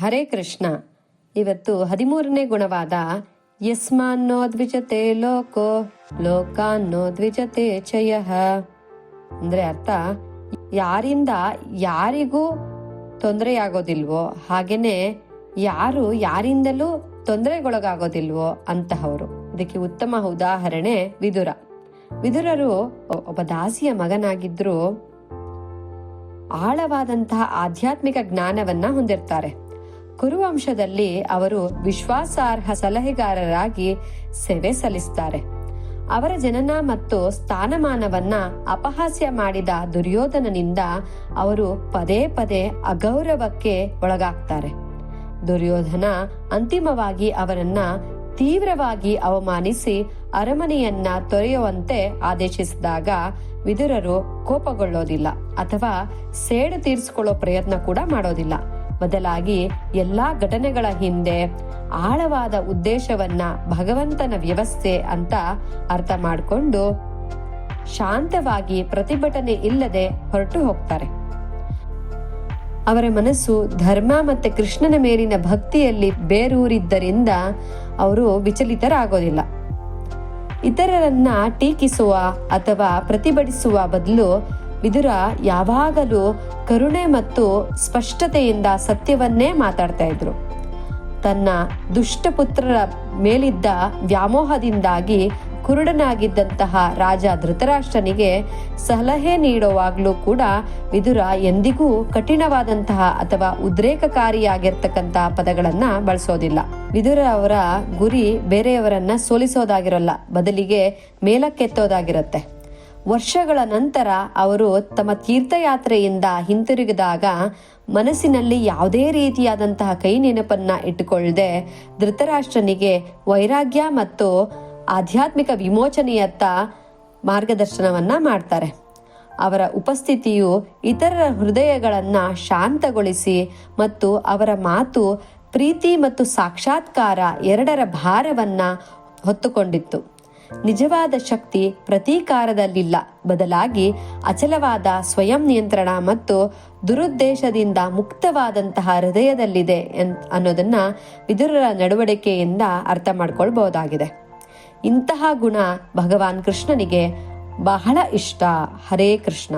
ಹರೇ ಕೃಷ್ಣ. ಇವತ್ತು ಹದಿಮೂರನೇ ಗುಣವಾದ ಯಸ್ಮಾನ್ನೋ ದ್ವಿಜತೆ ಲೋಕೋ, ಲೋಕಾನ್ನೋ ದ್ವಿಜತೆ ಚಯ. ಅಂದ್ರೆ ಅರ್ಥ, ಯಾರಿಂದ ಯಾರಿಗೂ ತೊಂದರೆಯಾಗೋದಿಲ್ವೋ, ಹಾಗೇನೆ ಯಾರು ಯಾರಿಂದಲೂ ತೊಂದರೆಗೊಳಗಾಗೋದಿಲ್ವೋ ಅಂತಹವರು. ಇದಕ್ಕೆ ಉತ್ತಮ ಉದಾಹರಣೆ ವಿದುರ. ವಿದುರರು ಒಬ್ಬ ದಾಸಿಯ ಮಗನಾಗಿದ್ರು ಆಳವಾದಂತಹ ಆಧ್ಯಾತ್ಮಿಕ ಜ್ಞಾನವನ್ನ ಹೊಂದಿರ್ತಾರೆ. ಕುರುವಂಶದಲ್ಲಿ ಅವರು ವಿಶ್ವಾಸಾರ್ಹ ಸಲಹೆಗಾರರಾಗಿ ಸೇವೆ ಸಲ್ಲಿಸುತ್ತಾರೆ. ಅವರ ಜನನ ಮತ್ತು ಸ್ಥಾನಮಾನವನ್ನ ಅಪಹಾಸ್ಯ ಮಾಡಿದ ದುರ್ಯೋಧನನಿಂದ ಅವರು ಪದೇ ಪದೇ ಅಗೌರವಕ್ಕೆ ಒಳಗಾಗ್ತಾರೆ. ದುರ್ಯೋಧನ ಅಂತಿಮವಾಗಿ ಅವರನ್ನ ತೀವ್ರವಾಗಿ ಅವಮಾನಿಸಿ ಅರಮನೆಯನ್ನ ತೊರೆಯುವಂತೆ ಆದೇಶಿಸಿದಾಗ ವಿದುರರು ಕೋಪಗೊಳ್ಳೋದಿಲ್ಲ ಅಥವಾ ಸೇಡು ತೀರಿಸಿಕೊಳ್ಳೋ ಪ್ರಯತ್ನ ಕೂಡ ಮಾಡೋದಿಲ್ಲ. ಬದಲಾಗಿ ಎಲ್ಲಾ ಘಟನೆಗಳ ಹಿಂದೆ ಆಳವಾದ ಉದ್ದೇಶವನ್ನ ಭಗವಂತನ ವ್ಯವಸ್ಥೆ ಅಂತ ಅರ್ಥ ಮಾಡಿಕೊಂಡು ಶಾಂತವಾಗಿ ಪ್ರತಿಭಟನೆ ಇಲ್ಲದೆ ಹೊರಟು ಹೋಗ್ತಾರೆ. ಅವರ ಮನಸ್ಸು ಧರ್ಮ ಮತ್ತೆ ಕೃಷ್ಣನ ಮೇಲಿನ ಭಕ್ತಿಯಲ್ಲಿ ಬೇರೂರಿದ್ದರಿಂದ ಅವರು ವಿಚಲಿತರಾಗೋದಿಲ್ಲ. ಇತರರನ್ನ ಟೀಕಿಸುವ ಅಥವಾ ಪ್ರತಿಭಟಿಸುವ ಬದಲು ವಿದುರ ಯಾವಾಗಲೂ ಕರುಣೆ ಮತ್ತು ಸ್ಪಷ್ಟತೆಯಿಂದ ಸತ್ಯವನ್ನೇ ಮಾತಾಡ್ತಾ ಇದ್ರು. ತನ್ನ ದುಷ್ಟಪುತ್ರರ ಮೇಲಿದ್ದ ವ್ಯಾಮೋಹದಿಂದಾಗಿ ಕುರುಡನಾಗಿದ್ದಂತಹ ರಾಜ ಧೃತರಾಷ್ಟ್ರನಿಗೆ ಸಲಹೆ ನೀಡುವಾಗಲೂ ಕೂಡ ವಿದುರ ಎಂದಿಗೂ ಕಠಿಣವಾದಂತಹ ಅಥವಾ ಉದ್ರೇಕಕಾರಿಯಾಗಿರ್ತಕ್ಕಂತಹ ಪದಗಳನ್ನ ಬಳಸೋದಿಲ್ಲ. ವಿದುರ ಅವರ ಗುರಿ ಬೇರೆಯವರನ್ನ ಸೋಲಿಸೋದಾಗಿರಲ್ಲ, ಬದಲಿಗೆ ಮೇಲಕ್ಕೆತ್ತೋದಾಗಿರುತ್ತೆ. ವರ್ಷಗಳ ನಂತರ ಅವರು ತಮ್ಮ ತೀರ್ಥಯಾತ್ರೆಯಿಂದ ಹಿಂತಿರುಗಿದಾಗ ಮನಸ್ಸಿನಲ್ಲಿ ಯಾವುದೇ ರೀತಿಯಾದಂತಹ ಕೈ ನೆನಪನ್ನ ಇಟ್ಟುಕೊಳ್ಳದೆ ಧೃತರಾಷ್ಟ್ರನಿಗೆ ವೈರಾಗ್ಯ ಮತ್ತು ಆಧ್ಯಾತ್ಮಿಕ ವಿಮೋಚನೆಯತ್ತ ಮಾರ್ಗದರ್ಶನವನ್ನ ಮಾಡ್ತಾರೆ. ಅವರ ಉಪಸ್ಥಿತಿಯು ಇತರರ ಹೃದಯಗಳನ್ನು ಶಾಂತಗೊಳಿಸಿ ಮತ್ತು ಅವರ ಮಾತು ಪ್ರೀತಿ ಮತ್ತು ಸಾಕ್ಷಾತ್ಕಾರ ಎರಡರ ಭಾರವನ್ನ ಹೊತ್ತುಕೊಂಡಿತ್ತು. ನಿಜವಾದ ಶಕ್ತಿ ಪ್ರತೀಕಾರದಲ್ಲಿಲ್ಲ. ಬದಲಾಗಿ ಅಚಲವಾದ ಸ್ವಯಂ ನಿಯಂತ್ರಣ ಮತ್ತು ದುರುದ್ದೇಶದಿಂದ ಮುಕ್ತವಾದಂತಹ ಹೃದಯದಲ್ಲಿದೆ ಅನ್ನೋದನ್ನ ವಿದುರರ ನಡವಳಿಕೆಯಿಂದ ಅರ್ಥ ಮಾಡ್ಕೊಳ್ಬಹುದಾಗಿದೆ. ಇಂತಹ ಗುಣ ಭಗವಾನ್ ಕೃಷ್ಣನಿಗೆ ಬಹಳ ಇಷ್ಟ. ಹರೇ ಕೃಷ್ಣ.